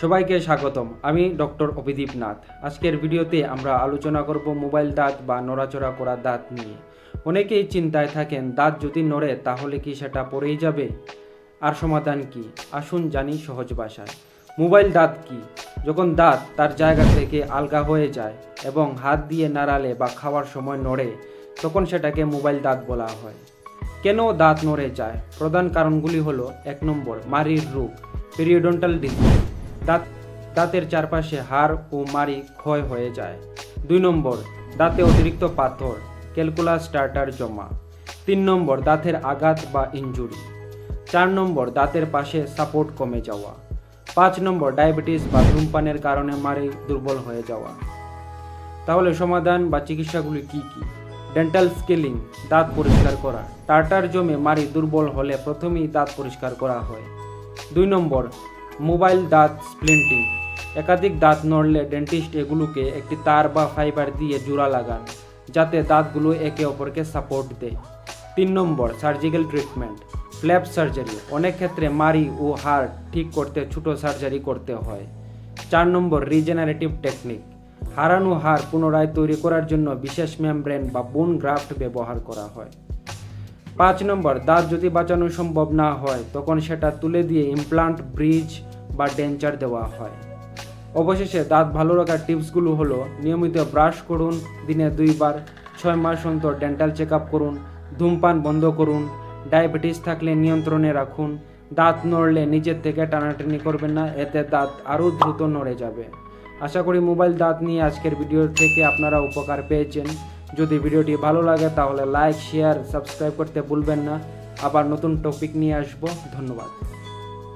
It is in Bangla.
সবাইকে স্বাগতম। আমি ডক্টর অভিদীপ নাথ। আজকের ভিডিওতে আমরা আলোচনা করব মোবাইল দাঁত বা নড়াচড়া করা দাঁত নিয়ে। অনেকেই চিন্তায় থাকেন, দাঁত যদি নড়ে তাহলে কি সেটা পড়েই যাবে? আর সমাধান কি? আসুন জানি সহজ ভাষায়। মোবাইল দাঁত কি? যখন দাঁত তার জায়গা থেকে আলগা হয়ে যায় এবং হাত দিয়ে নাড়ালে বা খাওয়ার সময় নড়ে, তখন সেটাকে মোবাইল দাঁত বলা হয়। কেন দাঁত নড়ে যায়? প্রধান কারণগুলি হলো, এক নম্বর মারির রোগ পেরিওডন্টাল ডিজিজ দাঁত, দাঁতের চারপাশে হাড় ও মাড়ি ক্ষয় হয়ে যায়। দুই নম্বর, দাঁতে অতিরিক্ত পাথর, ক্যালকুলাস স্টার্টার জমা। তিন নম্বর, দাঁতের আঘাত বা ইনজুরি। চার নম্বর, দাঁতের পাশে সাপোর্ট কমে যাওয়া। পাঁচ নম্বর, ডায়াবেটিস বা ধূমপানের কারণে মারি দুর্বল হয়ে যাওয়া। তাহলে সমাধান বা চিকিৎসাগুলি কি কি? ডেন্টাল স্কেলিং দাঁত পরিষ্কার করা। টার্টার জমে মারি দুর্বল হলে প্রথমেই দাঁত পরিষ্কার করা হয়। দুই নম্বর মোবাইল দাঁত স্প্লিন্টিং। একাধিক দাঁত নড়লে ডেন্টিস্ট এগুলোকে একটি তার বা ফাইবার দিয়ে জোড়া লাগান, যাতে দাঁতগুলো একে অপরকে সাপোর্ট দেয়। তিন নম্বর, সার্জিক্যাল ট্রিটমেন্ট। Flap surgery. অনেক ক্ষেত্রে মারি ও হাড় ঠিক করতে ছোট সার্জারি করতে হয়। চার নম্বর, রিজেনারেটিভ টেকনিক। হারানো হাড় পুনরায় তৈরি করার জন্য বিশেষ মেমব্রেন বা বোন গ্রাফট ব্যবহার করা হয়। পাঁচ নম্বর, দাঁত যদি বাঁচানো সম্ভব না হয়, তখন সেটা তুলে দিয়ে ইমপ্লান্ট ব্রিজ বা ডেঞ্চার দেওয়া হয়। অবশেষে দাঁত ভালো রাখার টিপসগুলো হলো, নিয়মিত ব্রাশ করুন, দিনে দুইবার, ছয় মাস অন্তর ডেন্টাল চেক করুন, ধূমপান বন্ধ করুন ডায়াবেটিস থাকলে নিয়ন্ত্রণে রাখুন, দাঁত নড়লে নিজের থেকে টানাটানি করবেন না, এতে দাঁত আরও দ্রুত নড়ে যাবে। আশা করি মোবাইল দাঁত নিয়ে আজকের ভিডিও থেকে আপনারা উপকার পেয়েছেন। যদি ভিডিওটি ভালো লাগে তাহলে লাইক শেয়ার সাবস্ক্রাইব করতে ভুলবেন না। আবার নতুন টপিক নিয়ে আসব। ধন্যবাদ।